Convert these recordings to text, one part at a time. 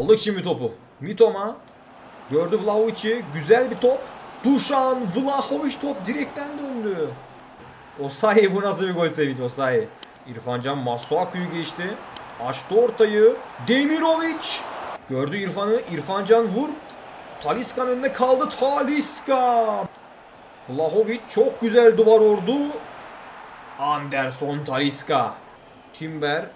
Aldık şimdi topu. Mitoma. Gördü Vlahovic'i. Güzel bir top. Dušan Vlahovic top direkten döndü. Osayi bu nasıl bir gol sevinci Osayi. İrfancan Masuaku'yu geçti. Açtı ortayı. Demirovic. Gördü İrfan'ı. İrfancan vur. Taliskan önünde kaldı. Taliska. Vlahovic çok güzel duvar ordu. Anderson Taliska. Timber.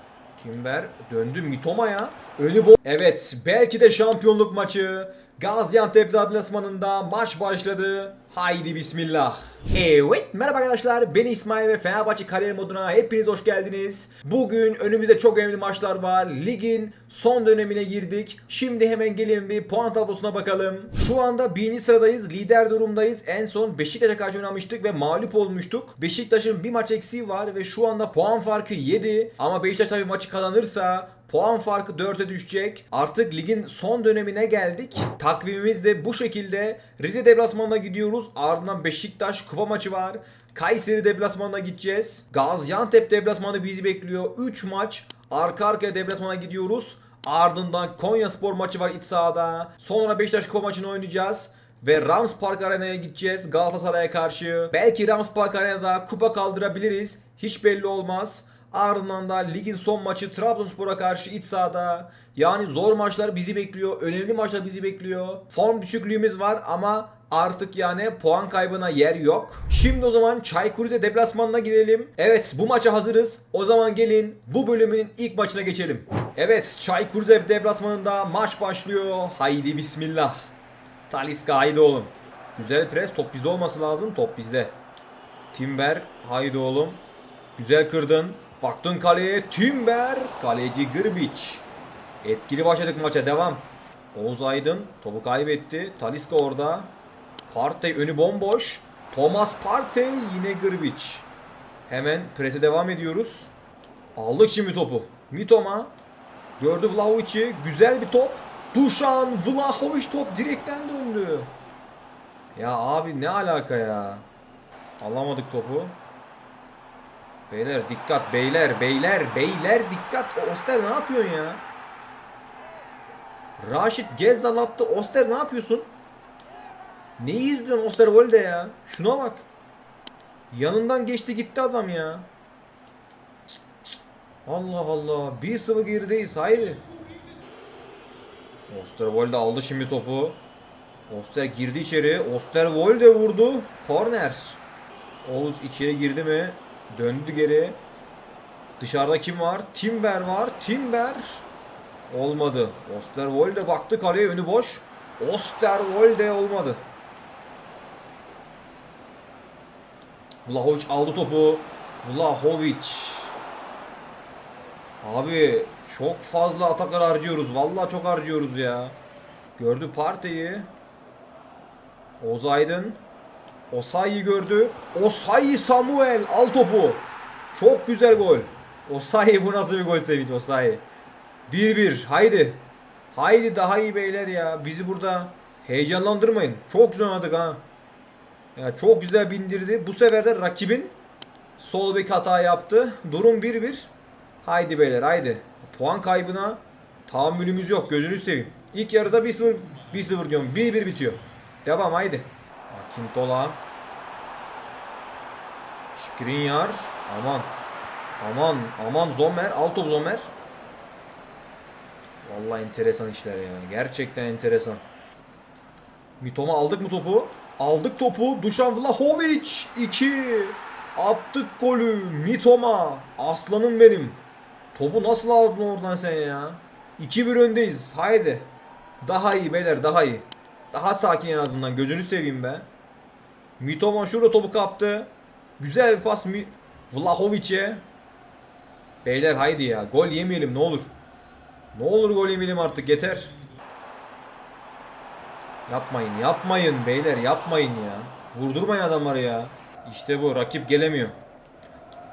Timber döndü Mitoma'ya. Önü bo Evet belki de şampiyonluk maçı. Gaziantep deplasmanında maç başladı. Haydi bismillah. Evet merhaba arkadaşlar ben İsmail ve Fenerbahçe kariyer moduna hepiniz hoş geldiniz. Bugün önümüzde çok önemli maçlar var. Ligin son dönemine girdik. Şimdi hemen gelin bir puan tablosuna bakalım. Şu anda birinci sıradayız. Lider durumdayız. En son Beşiktaş'a karşı oynamıştık ve mağlup olmuştuk. Beşiktaş'ın bir maç eksiği var ve şu anda puan farkı 7. Ama Beşiktaş tabii maçı kazanırsa Puan farkı 4'e düşecek. Artık ligin son dönemine geldik. Takvimimiz de bu şekilde. Rize deplasmanına gidiyoruz. Ardından Beşiktaş kupa maçı var. Kayseri deplasmanına gideceğiz. Gaziantep deplasmanı bizi bekliyor. 3 maç arka arkaya deplasmana gidiyoruz. Ardından Konya Spor maçı var iç sahada. Sonra Beşiktaş kupa maçını oynayacağız. Ve Rams Park Arena'ya gideceğiz Galatasaray'a karşı. Belki Rams Park Arena'da kupa kaldırabiliriz. Hiç belli olmaz. Ardından da ligin son maçı Trabzonspor'a karşı iç sahada. Yani zor maçlar bizi bekliyor. Önemli maçlar bizi bekliyor. Form düşüklüğümüz var ama artık yani puan kaybına yer yok. Şimdi o zaman Çaykur Rize deplasmanına gidelim. Evet bu maça hazırız. O zaman gelin bu bölümün ilk maçına geçelim. Evet Çaykur Rize deplasmanında maç başlıyor. Haydi bismillah. Taliska haydi oğlum. Güzel pres top bizde olması lazım. Top bizde. Timber haydi oğlum. Güzel kırdın. Baktın kaleye Timber. Kaleci Grbic. Etkili başladık maça devam. Oğuz Aydın topu kaybetti. Taliska orada. Partey önü bomboş. Thomas Partey yine Grbic. Hemen prese devam ediyoruz. Aldık şimdi topu. Mitoma. Gördü Vlahovic'i. Güzel bir top. Dušan Vlahovic top direkten döndü. Ya abi ne alaka ya. Alamadık topu. Beyler dikkat beyler beyler beyler dikkat. O Oster ne yapıyorsun ya? Raşit Gezzal attı. Oster ne yapıyorsun? Neyi izliyorsun Osterwolde ya? Şuna bak. Yanından geçti gitti adam ya. Allah Allah. 1-0 gerideyiz. Haydi. Osterwolde aldı şimdi topu. Oster girdi içeri. Osterwolde vurdu. Korner. Oğuz içeri girdi mi? Döndü geri. Dışarıda kim var? Timber var. Timber. Olmadı. Osterwolde baktı kaleye önü boş. Osterwolde olmadı. Vlahovic aldı topu. Vlahovic. Abi çok fazla ataklar harcıyoruz. Vallahi çok harcıyoruz ya. Gördü Partey'i. Oğuz Aydın. Osayi gördü. Osayi Samuel al topu. Çok güzel gol. Osayi bu nasıl bir gol sevinç Osayi. 1-1 haydi. Haydi daha iyi beyler ya. Bizi burada heyecanlandırmayın. Çok güzel oynadık ha. Ya çok güzel bindirdi. Bu sefer de rakibin sol bek hata yaptı. Durum 1-1. Haydi beyler haydi. Puan kaybına tahammülümüz yok. Gözünü seveyim. İlk yarıda 1-0 1-0 diyorum. 1-1 bitiyor. Devam haydi. Akintola. Skriniar. Aman. Aman. Aman Zomer. Al top Zomer. Vallahi enteresan işler yani. Gerçekten enteresan. Mitoma aldık mı topu? Aldık topu. Dušan Vlahovic 2. Attık golü. Mitoma. Aslanım benim. Topu nasıl aldın oradan sen ya? 2-1 öndeyiz. Haydi. Daha iyi beyler daha iyi. Daha sakin en azından. Gözünü seveyim be. Mitoma şurada topu kaptı. Güzel bir pas Mi Vlahovic'e. Beyler haydi ya. Gol yemeyelim ne olur. Ne olur gol yemeyelim artık yeter. Yapmayın yapmayın beyler yapmayın ya. Vurdurmayın adamları ya. İşte bu rakip gelemiyor.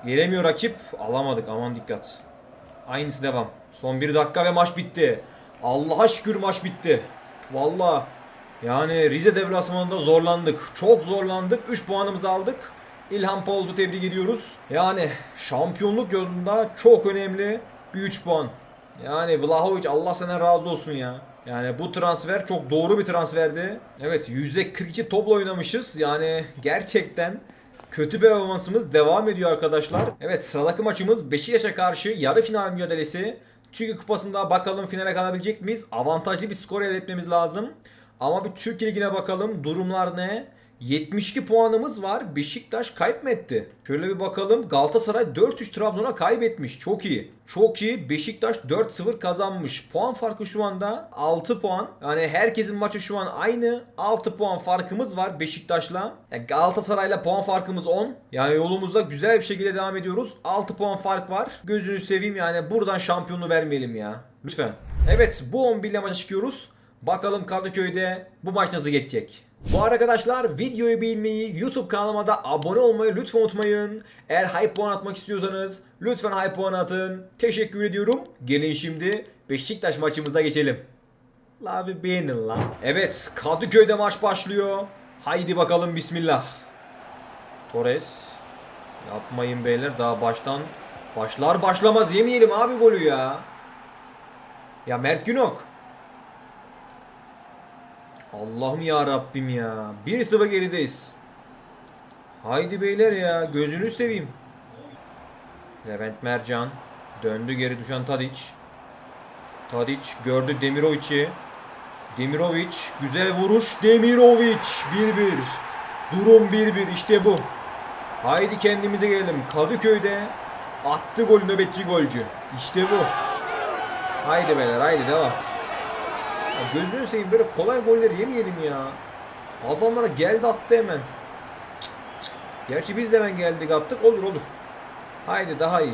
Gelemiyor rakip. Alamadık aman dikkat. Aynısı devam. Son bir dakika ve maç bitti. Allah'a şükür maç bitti. Vallahi yani Rize deplasmanında zorlandık. Çok zorlandık. 3 puanımızı aldık. İlhan Polat'ı tebrik ediyoruz. Yani şampiyonluk yolunda çok önemli bir 3 puan. Yani Vlahovic Allah senden razı olsun ya. Yani bu transfer çok doğru bir transferdi. Evet %42 topla oynamışız. Yani gerçekten kötü bir performansımız devam ediyor arkadaşlar. Evet sıradaki maçımız Beşiktaş'a karşı yarı final mücadelesi. Türkiye Kupası'nda bakalım finale kalabilecek miyiz? Avantajlı bir skor elde etmemiz lazım. Ama bir Türkiye Ligi'ne bakalım. Durumlar ne? 72 puanımız var. Beşiktaş kaybetti. Şöyle bir bakalım. Galatasaray 4-3 Trabzon'a kaybetmiş. Çok iyi. Çok iyi. Beşiktaş 4-0 kazanmış. Puan farkı şu anda 6 puan. Yani herkesin maçı şu an aynı. 6 puan farkımız var Beşiktaş'la. Yani Galatasaray'la puan farkımız 10. Yani yolumuzda güzel bir şekilde devam ediyoruz. 6 puan fark var. Gözünü seveyim yani buradan şampiyonluğu vermeyelim ya. Lütfen. Evet bu 11 ile maça çıkıyoruz. Bakalım Kadıköy'de bu maç nasıl geçecek? Bu arada arkadaşlar videoyu beğenmeyi, YouTube kanalıma da abone olmayı lütfen unutmayın. Eğer hype puan atmak istiyorsanız lütfen hype puan atın. Teşekkür ediyorum. Gelin şimdi Beşiktaş maçımıza geçelim. La bir beğenin lan. Evet Kadıköy'de maç başlıyor. Haydi bakalım bismillah. Torres. Yapmayın beyler daha baştan. Başlar başlamaz yemeyelim abi golü ya. Ya Mert Günok. Allah'ım ya Rabbim ya. 1-0 gerideyiz. Haydi beyler ya. Gözünü seveyim. Levent Mercan. Döndü geri düşen Tadic. Tadic gördü Demirovic'i. Demirovic. Güzel vuruş. Demirovic. 1-1. Durum 1-1. İşte bu. Haydi kendimize gelelim. Kadıköy'de attı gol nöbetçi golcü. İşte bu. Haydi beyler haydi devam. Ya gözünü seveyim böyle kolay golleri yemeyelim ya. Adamlara geldi attı hemen. Gerçi biz de hemen geldik attık olur olur. Haydi daha iyi.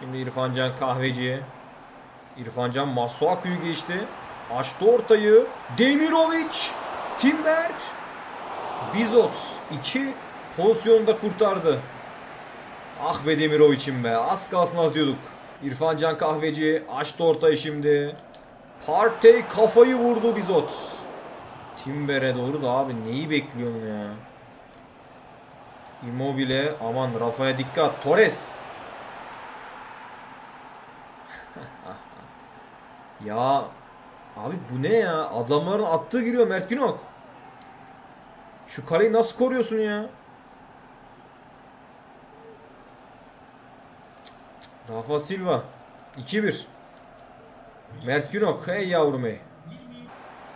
Şimdi İrfancan kahveci. İrfancan Masuaku'yu geçti. Açtı ortayı. Demirovic. Timber. Bizot. iki pozisyonda kurtardı. Ah be Demirovic'im be. Az kalsın atıyorduk. İrfancan kahveci açtı ortayı şimdi. Partey kafayı vurdu Bizot. Timber'e doğru da abi neyi bekliyorsun ya? Immobile aman Rafa'ya dikkat. Torres. ya abi bu ne ya? Adamların attığı giriyor Mert Günok. Şu kaleyi nasıl koruyorsun ya? Rafa Silva 2-1. Mert Günok hey yavrum hey.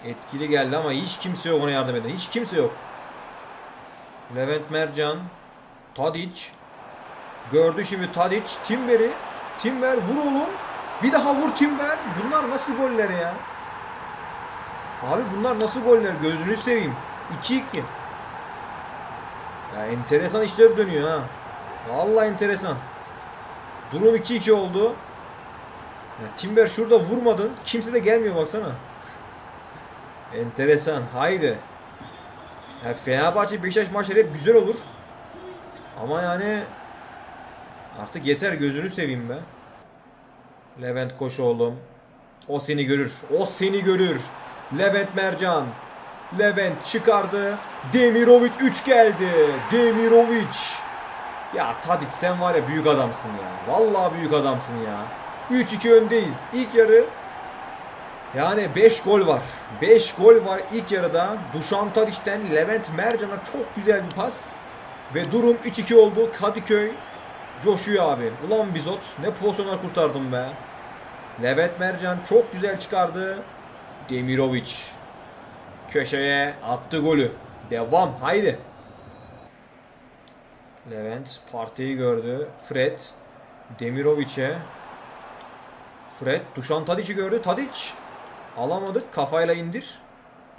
Etkili geldi ama hiç kimse yok ona yardım eden. Hiç kimse yok. Levent Mercan. Tadic. Gördü şimdi Tadic. Timber'i. Timber vur oğlum. Bir daha vur Timber. Bunlar nasıl goller ya? Abi bunlar nasıl goller? Gözünü seveyim. 2-2. Ya enteresan işler dönüyor ha. Vallahi enteresan. Durum 2-2 oldu. Timber şurada vurmadın. Kimse de gelmiyor baksana. Enteresan. Haydi. Ya Fenerbahçe Beşiktaş maçları hep güzel olur. Ama yani artık yeter gözünü seveyim be. Levent koş oğlum. O seni görür. O seni görür. Levent Mercan. Levent çıkardı. Demirovic 3 geldi. Demirovic. Ya Tadic sen var ya büyük adamsın ya. Vallahi büyük adamsın ya. 3-2 öndeyiz. İlk yarı yani 5 gol var. 5 gol var ilk yarıda. Dušan Tadic'ten Levent Mercan'a çok güzel bir pas. Ve durum 3-2 oldu. Kadıköy coşuyor abi. Ulan Bizot ne pozisyonlar kurtardım be. Levent Mercan çok güzel çıkardı. Demirovic köşeye attı golü. Devam haydi. Levent partiyi gördü. Fred Demirovic'e Fred Dušan Tadic'i gördü. Tadic alamadık. Kafayla indir.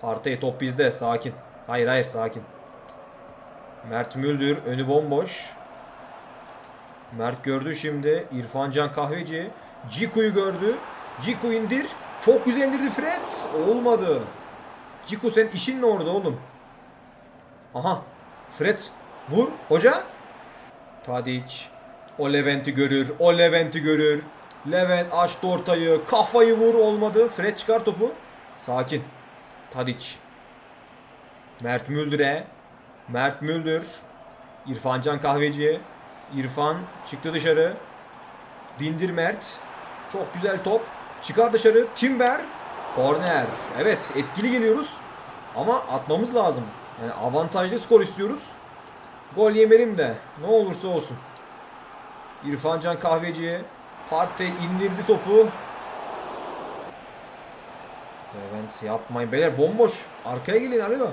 Partey top bizde. Sakin. Hayır hayır sakin. Mert Müldür önü bomboş. Mert gördü şimdi. İrfancan Kahveci. Ciku'yu gördü. Ciku indir. Çok güzel indirdi Fred. Olmadı. Ciku sen işin ne orada oğlum? Aha. Fred vur. Hoca. Tadic. O Levent'i görür. O Levent'i görür. Levent açtı ortayı. Kafayı vur olmadı. Fred çıkar topu. Sakin. Tadic. Mert Müldür'e. Mert Müldür. İrfancan Kahveci. İrfan çıktı dışarı. Bindir Mert. Çok güzel top. Çıkar dışarı. Timber. Korner. Evet etkili geliyoruz. Ama atmamız lazım. Yani avantajlı skor istiyoruz. Gol yemelim de ne olursa olsun. İrfan Can Kahveci. Partey indirdi topu. Levent yapmayın beyler bomboş. Arkaya gelin alo.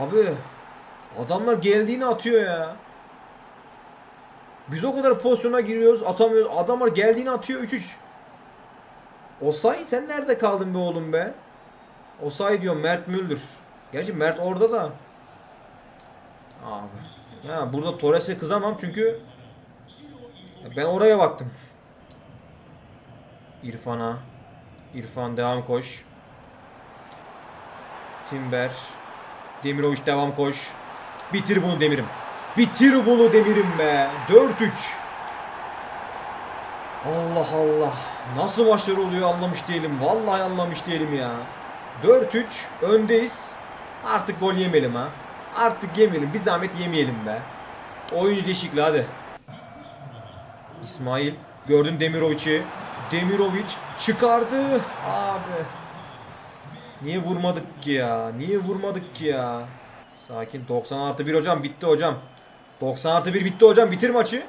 Abi adamlar geldiğini atıyor ya. Biz o kadar pozisyona giriyoruz atamıyoruz. Adamlar geldiğini atıyor 3-3. Osay sen nerede kaldın be oğlum be? Osay diyor Mert Müldür. Gerçi Mert orada da. Abi. Ya burada Torres'e kızamam çünkü ben oraya baktım. İrfan'a. İrfan devam koş. Timber. Demirovic devam koş. Bitir bunu Demir'im. Bitir bunu Demir'im be. 4-3. Allah Allah. Nasıl maçlar oluyor anlamış değilim. Vallahi anlamış değilim ya. 4-3 öndeyiz. Artık gol yemeyelim ha. Artık yemeyelim. Bir zahmet yemeyelim be. Oyuncu değişikliği hadi. İsmail gördün Demirovic'i. Demirovic çıkardı. Abi. Niye vurmadık ki ya? Niye vurmadık ki ya? Sakin 90 artı 1 hocam bitti hocam. 90 artı 1 bitti hocam bitir maçı.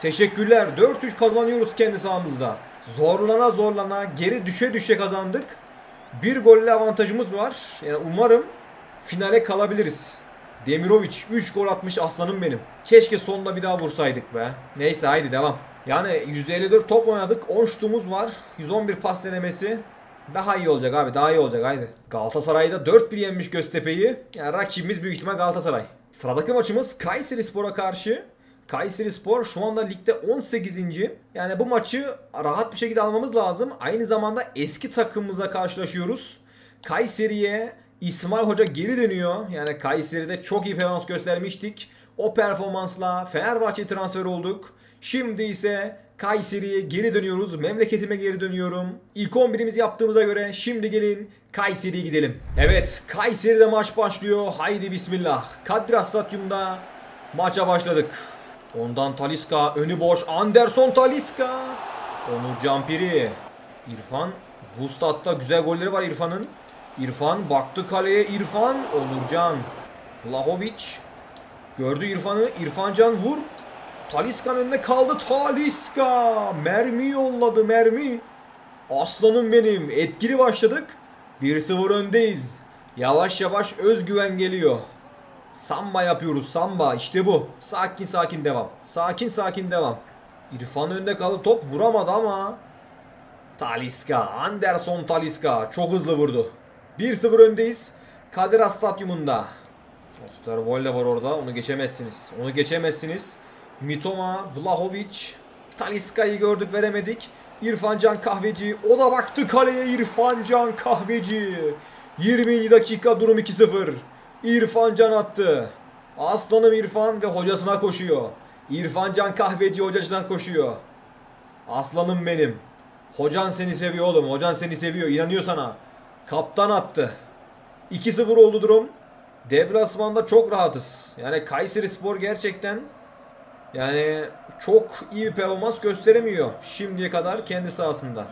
Teşekkürler. 4-3 kazanıyoruz kendi sahamızda. Zorlana zorlana geri düşe düşe kazandık. Bir golle avantajımız var. Yani umarım finale kalabiliriz. Demirovic 3 gol atmış aslanım benim. Keşke sonunda bir daha vursaydık be. Neyse haydi devam. Yani %54 top oynadık. 10 şutumuz var. 111 pas denemesi. Daha iyi olacak abi daha iyi olacak haydi. Galatasaray'da 4-1 yenmiş Göztepe'yi. Yani rakibimiz büyük ihtimal Galatasaray. Sıradaki maçımız Kayseri Spor'a karşı. Kayseri Spor şu anda ligde 18. Yani bu maçı rahat bir şekilde almamız lazım. Aynı zamanda eski takımımıza karşılaşıyoruz. Kayseri'ye İsmail Hoca geri dönüyor. Yani Kayseri'de çok iyi performans göstermiştik. O performansla Fenerbahçe transfer olduk. Şimdi ise Kayseri'ye geri dönüyoruz. Memleketime geri dönüyorum. İlk 11'imizi yaptığımıza göre şimdi gelin Kayseri'ye gidelim. Evet Kayseri'de maç başlıyor. Haydi bismillah. Kadra Stadyum'da maça başladık. Ondan Taliska önü boş. Anderson Taliska. Onur Campiri. İrfan bu statta güzel golleri var İrfan'ın. İrfan baktı kaleye. İrfan Onurcan. Vlahovic gördü İrfan'ı. İrfancan vur. Taliska'nın önünde kaldı. Taliska mermi yolladı mermi. Aslanım benim. Etkili başladık. 1-0 öndeyiz. Yavaş yavaş özgüven geliyor. Samba yapıyoruz samba işte bu. Sakin sakin devam. Sakin sakin devam. İrfan önde kaldı top vuramadı ama. Taliska, Anderson Taliska çok hızlı vurdu. 1-0 öndeyiz. Kadir Has Stadyumunda. Osterwolde var orada onu geçemezsiniz. Onu geçemezsiniz. Mitoma, Vlahovic, Taliska'yı gördük veremedik. İrfan Can Kahveci o da baktı kaleye İrfan Can Kahveci. 20. dakika durum 2-0. İrfan Can attı. Aslanım İrfan ve hocasına koşuyor. İrfan Can Kahveci hocasına koşuyor. Aslanım benim. Hocan seni seviyor oğlum. Hocan seni seviyor. İnanıyor sana. Kaptan attı. 2-0 oldu durum. Deplasmanda çok rahatız. Yani Kayseri Spor gerçekten yani çok iyi bir performans gösteremiyor şimdiye kadar kendi sahasında.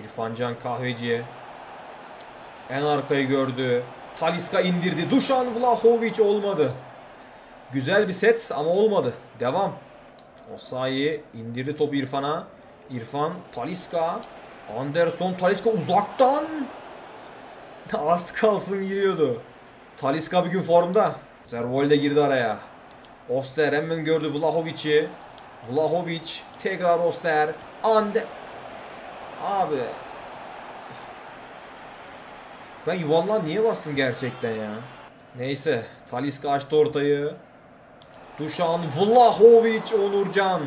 İrfan Can Kahveci'ye en arkayı gördü. Taliska indirdi. Dušan Vlahovic olmadı. Güzel bir set ama olmadı. Devam. Osayi indirdi topu İrfan'a. İrfan Taliska. Anderson Taliska uzaktan. Az kalsın giriyordu. Taliska bugün formda. Zervolde girdi araya. Oster hemen gördü Vlahovic'i. Vlahovic tekrar Oster. Ande... Abi. Ben yuvarlığa niye bastım gerçekten ya? Neyse. Taliska açtı ortayı. Dušan Vlahovic Onurcan.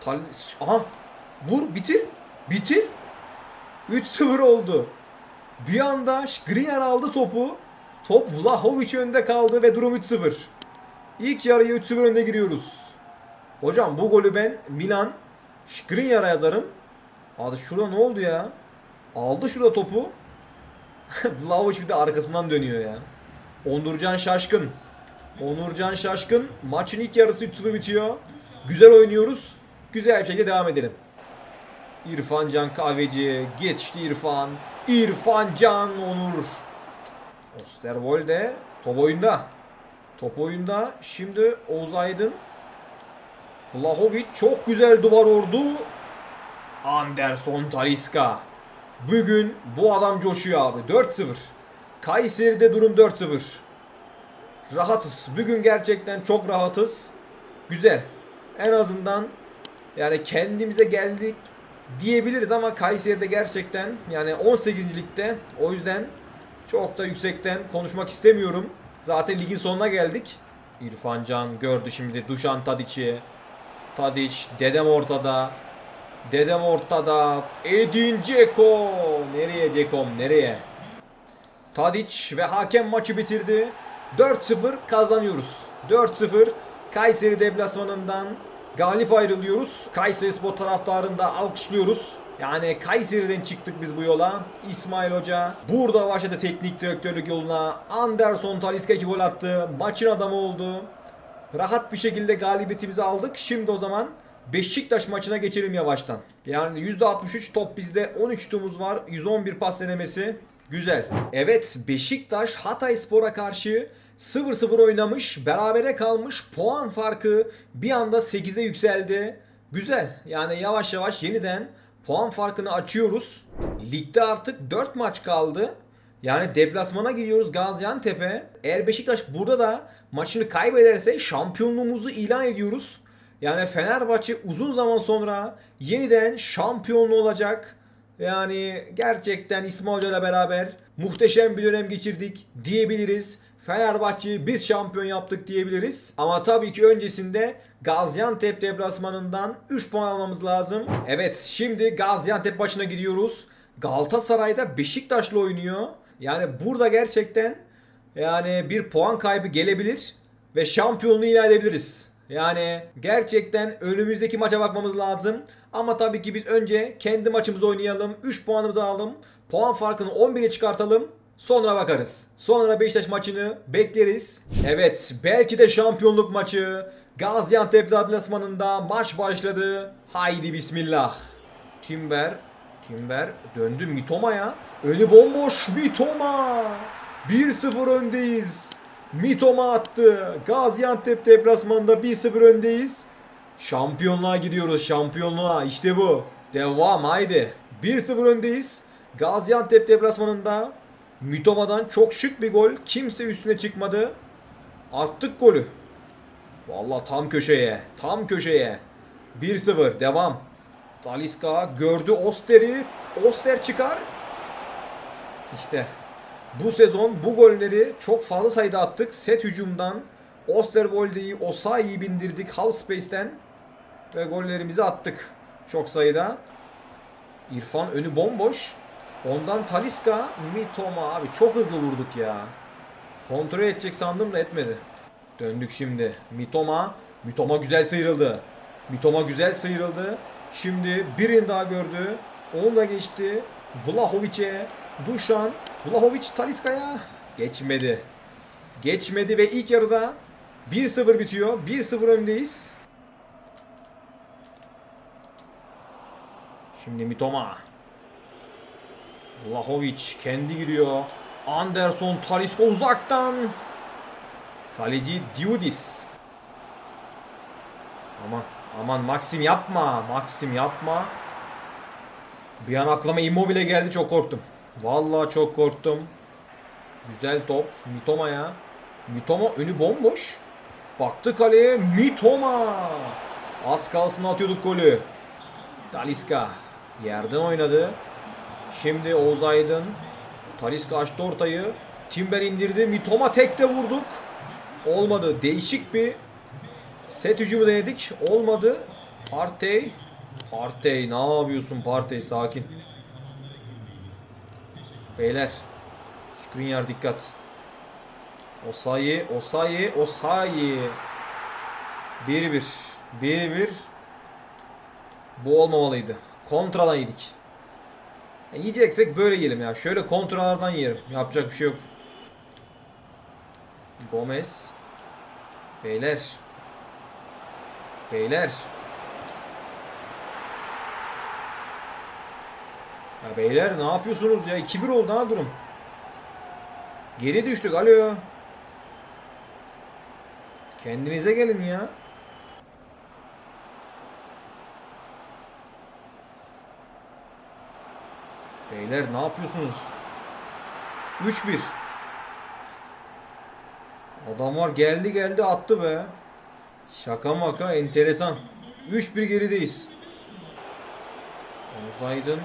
Talis... Aha. Vur bitir. Bitir. 3-0 oldu. Bir anda Skriniar aldı topu. Top Vlahovic önde kaldı ve durum 3-0. İlk yarıya 3-0 önde giriyoruz. Hocam bu golü ben Milan Skriniar'a yazarım. Abi şurada ne oldu ya? Aldı şurada topu. Vlahovic bir de arkasından dönüyor ya. Onurcan Şaşkın. Onurcan Şaşkın. Maçın ilk yarısı 3-0 bitiyor. Güzel oynuyoruz. Güzel bir şekilde devam edelim. İrfan Can Kahveci geçti İrfan. İrfan Can Onur. Osterwolde top oyunda. Top oyunda. Şimdi Oğuz Aydın. Vlahovic çok güzel duvar ordu. Anderson Taliska. Bugün bu adam coşuyor abi. 4-0. Kayseri'de durum 4-0. Rahatız. Bugün gerçekten çok rahatız. Güzel. En azından yani kendimize geldik diyebiliriz ama Kayseri'de gerçekten yani 18. ligde o yüzden çok da yüksekten konuşmak istemiyorum. Zaten ligin sonuna geldik. İrfan Can gördü şimdi Duşan Tadic'i. Tadic dedem ortada. Dedem ortada. Edin Dzeko. Nereye Cekom nereye? Tadic ve hakem maçı bitirdi. 4-0 kazanıyoruz. 4-0 Kayseri deplasmanından galip ayrılıyoruz. Kayseri Spor taraftarını da alkışlıyoruz. Yani Kayseri'den çıktık biz bu yola. İsmail Hoca burada başladı teknik direktörlük yoluna. Anderson Talisca 2 gol attı. Maçın adamı oldu. Rahat bir şekilde galibiyetimizi aldık. Şimdi o zaman Beşiktaş maçına geçelim yavaştan. Yani %63 top bizde 13 şutumuz var. 111 pas denemesi. Güzel. Evet Beşiktaş Hatay Spor'a karşı 0-0 oynamış. Berabere kalmış. Puan farkı bir anda 8'e yükseldi. Güzel. Yani yavaş yavaş yeniden puan farkını açıyoruz. Ligde artık 4 maç kaldı. Yani deplasmana gidiyoruz Gaziantep'e. Eğer Beşiktaş burada da maçını kaybederse şampiyonluğumuzu ilan ediyoruz. Yani Fenerbahçe uzun zaman sonra yeniden şampiyonlu olacak. Yani gerçekten İsmail Hoca beraber muhteşem bir dönem geçirdik diyebiliriz. Fenerbahçe'yi biz şampiyon yaptık diyebiliriz. Ama tabii ki öncesinde Gaziantep deplasmanından 3 puan almamız lazım. Evet şimdi Gaziantep maçına gidiyoruz. Galatasaray'da Beşiktaş'la oynuyor. Yani burada gerçekten yani bir puan kaybı gelebilir ve şampiyonluğu ilan edebiliriz. Yani gerçekten önümüzdeki maça bakmamız lazım. Ama tabii ki biz önce kendi maçımızı oynayalım. 3 puanımızı alalım. Puan farkını 11'e çıkartalım. Sonra bakarız. Sonra Beşiktaş maçını bekleriz. Evet belki de şampiyonluk maçı. Gaziantep deplasmanında maç başladı. Haydi bismillah. Timber. Timber döndü Mitoma'ya. Önü bomboş Mitoma. 1-0 öndeyiz. Mitoma attı. Gaziantep deplasmanında 1-0 öndeyiz. Şampiyonluğa gidiyoruz şampiyonluğa. İşte bu. Devam haydi. 1-0 öndeyiz. Gaziantep deplasmanında Mitoma'dan çok şık bir gol. Kimse üstüne çıkmadı. Attık golü. Vallahi tam köşeye. Tam köşeye. 1-0 devam. Taliska gördü Oster'i. Oster çıkar. İşte bu sezon bu golleri çok fazla sayıda attık. Set hücumdan Osterwolde'yi, Osayi'yi bindirdik half space'ten ve gollerimizi attık çok sayıda. İrfan önü bomboş. Ondan Taliska, Mitoma abi çok hızlı vurduk ya. Kontrol edecek sandım da etmedi. Döndük şimdi. Mitoma, Mitoma güzel sıyrıldı. Mitoma güzel sıyrıldı. Şimdi birini daha gördü. Onu da geçti. Vlahovic'e, Duşan, Vlahovic Taliska'ya geçmedi. Geçmedi ve ilk yarıda 1-0 bitiyor. 1-0 öndeyiz. Şimdi Mitoma. Vlahovic kendi giriyor. Anderson Taliska uzaktan. Kaleci Diudis. Aman aman Maxim yapma. Maxim yapma. Bir an aklıma Immobile geldi çok korktum. Vallahi çok korktum. Güzel top. Mitoma ya. Mitoma önü bomboş. Baktı kaleye. Mitoma. Az kalsın atıyorduk golü. Taliska. Yerden oynadı. Şimdi Oğuz Aydın. Taliska açtı ortayı. Timber indirdi. Mitoma tekte vurduk. Olmadı. Değişik bir set hücumu denedik. Olmadı. Partey. Partey ne yapıyorsun Partey sakin. Beyler. Skriniar dikkat. Osayi, Osayi, Osayi. 1-1. 1-1. Bu olmamalıydı. Kontradan yedik. E, yiyeceksek böyle yiyelim ya. Şöyle kontralardan yiyelim. Yapacak bir şey yok. Gomez. Beyler. Beyler. Ya beyler ne yapıyorsunuz ya? 2-1 oldu ha durum. Geri düştük. Alo. Kendinize gelin ya. Beyler ne yapıyorsunuz? 3-1. Adamlar geldi geldi attı be. Şaka maka enteresan. 3-1 gerideyiz. Oğuz Aydın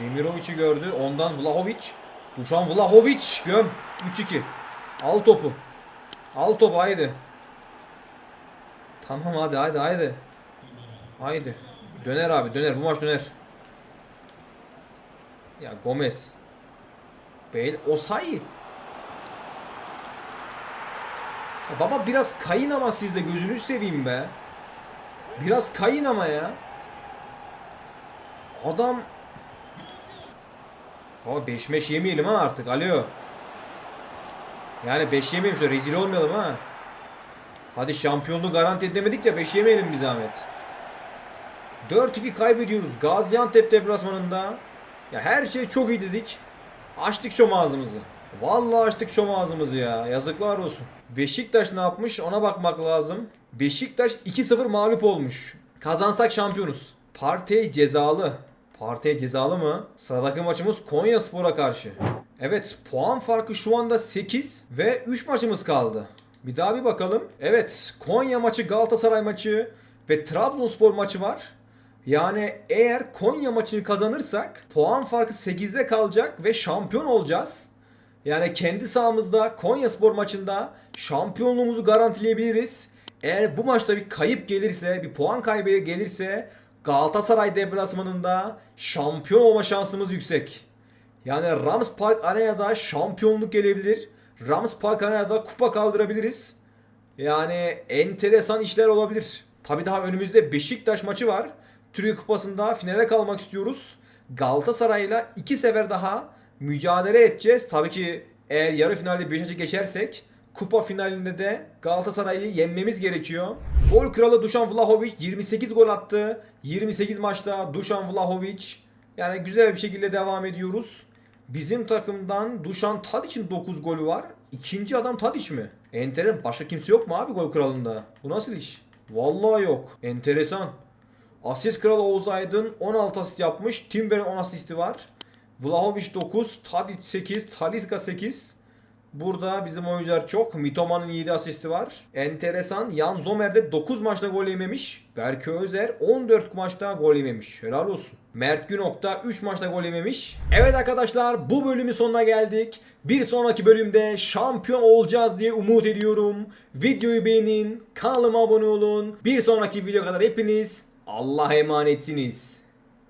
Demirovic'i gördü. Ondan Vlahovic. Dušan Vlahovic göm. 3-2. Al topu. Al topu haydi. Tamam hadi hadi haydi. Haydi. Döner abi döner. Bu maç döner. Ya Gomez. Beyl Osayi. Ya baba biraz kayın ama siz de gözünü seveyim be. Biraz kayın ama ya. Adam Baba 5 meş yemeyelim ha artık. Alo. Yani 5 yemeyelim şöyle rezil olmayalım ha. Hadi şampiyonluğu garanti edemedik ya 5 yemeyelim bir zahmet. 4-2 kaybediyoruz Gaziantep deplasmanında. Ya her şey çok iyi dedik. Açtık şom ağzımızı. Vallahi açtık şom ağzımızı ya. Yazıklar olsun. Beşiktaş ne yapmış ona bakmak lazım. Beşiktaş 2-0 mağlup olmuş. Kazansak şampiyonuz. Partey cezalı. Partey cezalı mı? Sıradaki maçımız Konya Spor'a karşı. Evet puan farkı şu anda 8 ve 3 maçımız kaldı. Bir daha bir bakalım. Evet Konya maçı Galatasaray maçı ve Trabzonspor maçı var. Yani eğer Konya maçını kazanırsak puan farkı 8'de kalacak ve şampiyon olacağız. Yani kendi sahamızda Konya Spor maçında şampiyonluğumuzu garantileyebiliriz. Eğer bu maçta bir kayıp gelirse, bir puan kaybı gelirse Galatasaray deplasmanında şampiyon olma şansımız yüksek. Yani Rams Park Arena'da şampiyonluk gelebilir. Rams Park Arena'da kupa kaldırabiliriz. Yani enteresan işler olabilir. Tabi daha önümüzde Beşiktaş maçı var. Türkiye Kupası'nda finale kalmak istiyoruz. Galatasaray'la iki sefer daha mücadele edeceğiz. Tabii ki eğer yarı finalde Beşiktaş'ı geçersek kupa finalinde de Galatasaray'ı yenmemiz gerekiyor. Gol kralı Dušan Vlahovic 28 gol attı. 28 maçta Dušan Vlahovic. Yani güzel bir şekilde devam ediyoruz. Bizim takımdan Dušan Tadic'in 9 golü var. İkinci adam Tadic mi? Enteresan. Başka kimse yok mu abi gol kralında? Bu nasıl iş? Vallahi yok. Enteresan. Asist kralı Oğuz Aydın 16 asist yapmış. Timber'in 10 asisti var. Vlahovic 9, Tadic 8, Talisca 8. Burada bizim oyuncular çok. Mitoma'nın 7 asisti var. Enteresan. Yan Zomer de 9 maçta gol yememiş. Berke Özer 14 maçta gol yememiş. Helal olsun. Mert Günok da 3 maçta gol yememiş. Evet arkadaşlar bu bölümün sonuna geldik. Bir sonraki bölümde şampiyon olacağız diye umut ediyorum. Videoyu beğenin, kanalıma abone olun. Bir sonraki video kadar hepiniz Allah'a emanetsiniz.